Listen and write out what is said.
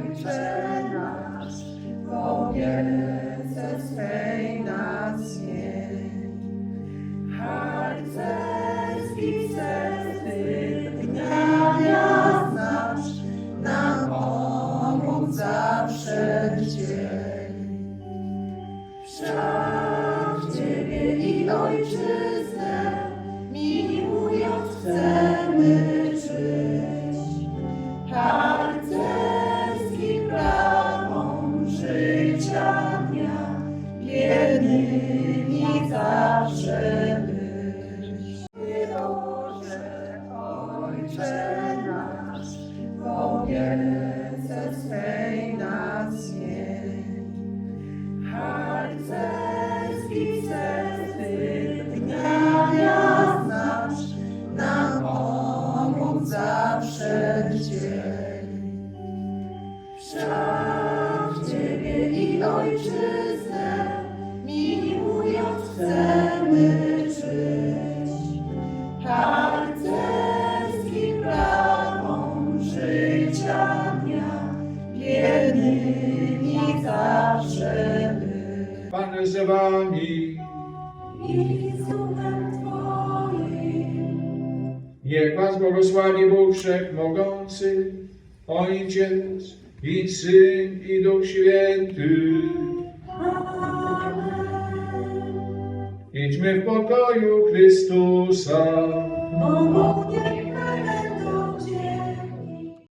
Ojcze nasz, w opiece swej nas miej. Harcerski serc wypełniania nasz, nam pomógł zawsze dzień. Zawsze. Ty Boże, Ojcze nasz, w opiece swej nas. Harcerski serc wypełniania nasz, nam pomógł zawsze dzień. Wszak Pan z wami, I niech was błogosławi Bóg Wszechmogący, Ojciec i Syn i Duch Święty. Amen. Idźmy w pokoju Chrystusa.